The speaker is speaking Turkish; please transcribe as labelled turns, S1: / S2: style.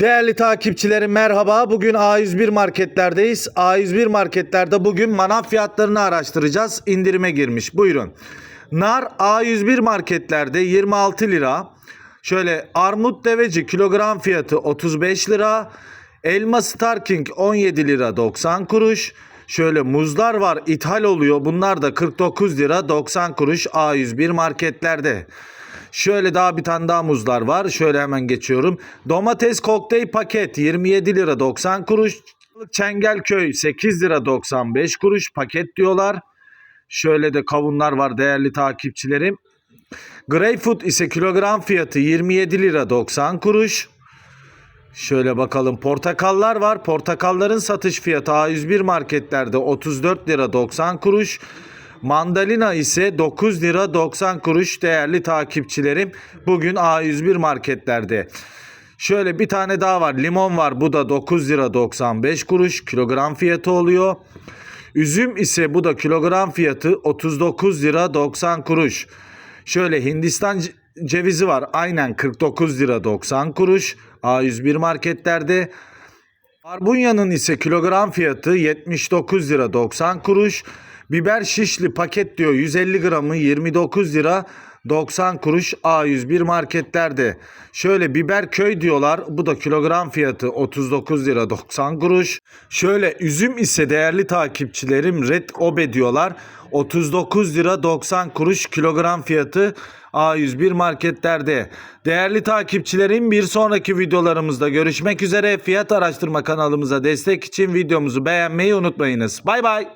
S1: Değerli takipçilerim merhaba. Bugün A101 marketlerdeyiz. A101 marketlerde bugün manav fiyatlarını araştıracağız. İndirime girmiş. Buyurun. Nar A101 marketlerde 26 lira. Şöyle armut deveci kilogram fiyatı 35 lira. Elma Starking 17 lira 90 kuruş. Şöyle muzlar var ithal oluyor. Bunlar da 49 lira 90 kuruş A101 marketlerde. Şöyle daha bir tane daha muzlar var. Şöyle hemen geçiyorum. Domates kokteyl paket 27 lira 90 kuruş. Çengelköy 8 lira 95 kuruş paket diyorlar. Şöyle de kavunlar var değerli takipçilerim. Greyfurt ise kilogram fiyatı 27 lira 90 kuruş. Şöyle bakalım portakallar var. Portakalların satış fiyatı A101 marketlerde 34 lira 90 kuruş. Mandalina ise 9 lira 90 kuruş değerli takipçilerim. Bugün A101 marketlerde. Şöyle bir tane daha var. Limon var. Bu da 9 lira 95 kuruş. Kilogram fiyatı oluyor. Üzüm ise bu da kilogram fiyatı 39 lira 90 kuruş. Şöyle Hindistan ce- cevizi var. Aynen 49 lira 90 kuruş. A101 marketlerde. Barbunya'nın ise kilogram fiyatı 79 lira 90 kuruş. Biber şişli paket diyor 150 gramı 29 lira 90 kuruş A101 marketlerde. Şöyle biber köy diyorlar. Bu da kilogram fiyatı 39 lira 90 kuruş. Şöyle üzüm ise değerli takipçilerim Red Obe diyorlar. 39 lira 90 kuruş kilogram fiyatı A101 marketlerde. Değerli takipçilerim bir sonraki videolarımızda görüşmek üzere. Fiyat araştırma kanalımıza destek için videomuzu beğenmeyi unutmayınız. Bay bay.